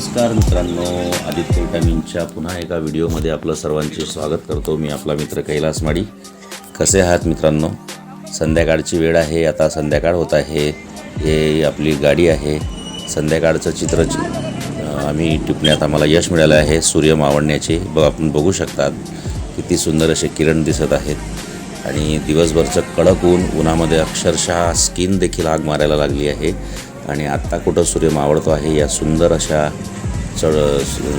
नमस्कार मित्रांनो आदित्य विटामिनच्या पुन्हा एका व्हिडिओमध्ये आपलं सर्वांचे स्वागत करतो मी आपला मित्र कैलास माडी. कसे आहात मित्रांनो? संध्याकाळची वेळ आहे आता संध्याकाळ होत आहे. हे आपली गाडी आहे. संध्याकाळचं चित्र आम्ही टिपण्यात आम्हाला यश मिळालं आहे. सूर्य मावळण्याचे बघ आपण बघू शकतात. किती सुंदर असे किरण दिसत आहेत. आणि दिवसभरचं कडक ऊन उन्हामध्ये अक्षरशः स्किन देखील आग मारायला लागली आहे. आणि आत्ता कुठं सूर्य मावळतो आहे या सुंदर अशा चढ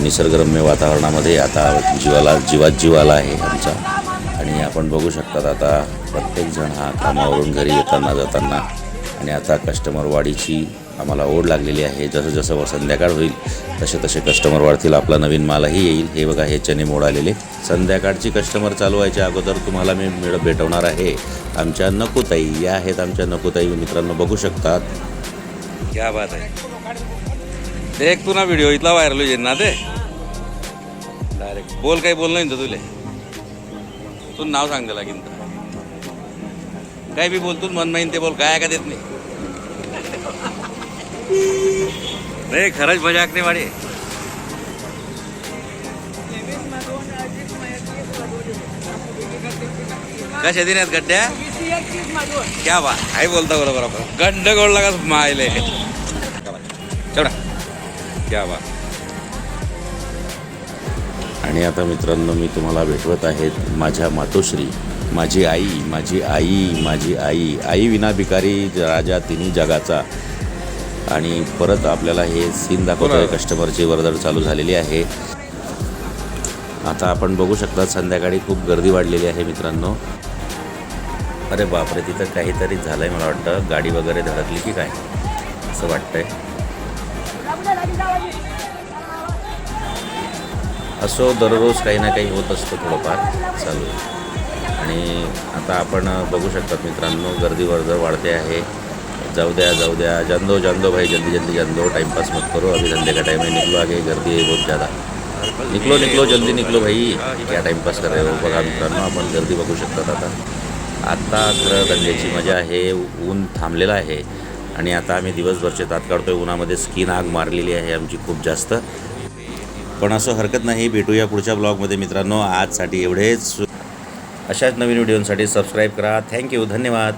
निसर्गरम्य वातावरणामध्ये आता जीवाला जीवात जीव आला आहे आमचा. आणि आपण बघू शकतात आता प्रत्येकजण हा कामावरून घरी येताना जाताना. आणि आता कस्टमर वाढीची आम्हाला ओढ लागलेली आहे. जसं जसं संध्याकाळ होईल तसे तसे कस्टमर वाढतील. आपला नवीन मालही येईल. हे बघा हे चने मोड आलेले. संध्याकाळची कस्टमर चालू व्हायच्या अगोदर तुम्हाला मी मिळ भेटवणार आहे. आमच्या नकोताई या आहेत आमच्या नकोताई. मित्रांनो बघू शकतात. क्या बात आहे देख तू ना व्हिडिओ इथला व्हायरल होईल ना ते डायरेक्ट बोल काही बोल नाही तुले। तू नाव सांग त्याला किंत। काय बी बोल तू मन माहीन ते बोल काय का देत नाही? नाही खरंच मजाक नाही वाडी कशा दिन आहेत गड्ड्या? क्या बा काय बोलता बोला बरोबर. गड्ड गोड लागा मायले चवडा क्या बा आणि आता मित्रांनो मी तुम्हाला भेटवत आहेत माझ्या मातोश्री माझी आई माझी आई माझी आई. आई विना भिकारी राजा तिन्ही जगाचा. आणि परत आपल्याला हे सीन दाखवतोय. कस्टमरची वर्दळ चालू झालेली आहे. आता आपण बघू शकता संध्याकाळी खूप गर्दी वाढलेली आहे मित्रांनो. अरे बापरे तिथं काहीतरी झालं आहे मला वाटतं. गाडी वगैरे धडकली की काय? असं वाटतंय. असो दररोज काही ना काही होत असतं थोडंफार. चालू. आणि आता आपण बघू शकतात मित्रांनो गर्दी वर्दळ वाढते आहे जाऊ द्या जाऊ द्या. जांदो जांदो भाई जल्दी जल्दी जांदो टाइमपास मत करो. अभी धंधे का टाइम है. निकलो आगे. गर्दी है बहुत ज़्यादा. निकलो निकलो जल्दी निकलो भाई. क्या टाईमपास करायला कर रहे हो? बघा मित्रांनो आपण गर्दी बघू शकतात आता. आत्ता खरं धंद्याची मजा आहे ऊन थांबलेलं आहे. आणि आता आम्ही दिवसभरचे तात काढतोय उन्हामध्ये स्किन आग मारलेली आहे आमची खूप जास्त. पण असं हरकत नाही भेटूया पुढच्या ब्लॉगमध्ये मित्रांनो. आजसाठी एवढेच. अशाच नवीन व्हिडिओंसाठी सबस्क्राईब करा. थँक्यू धन्यवाद.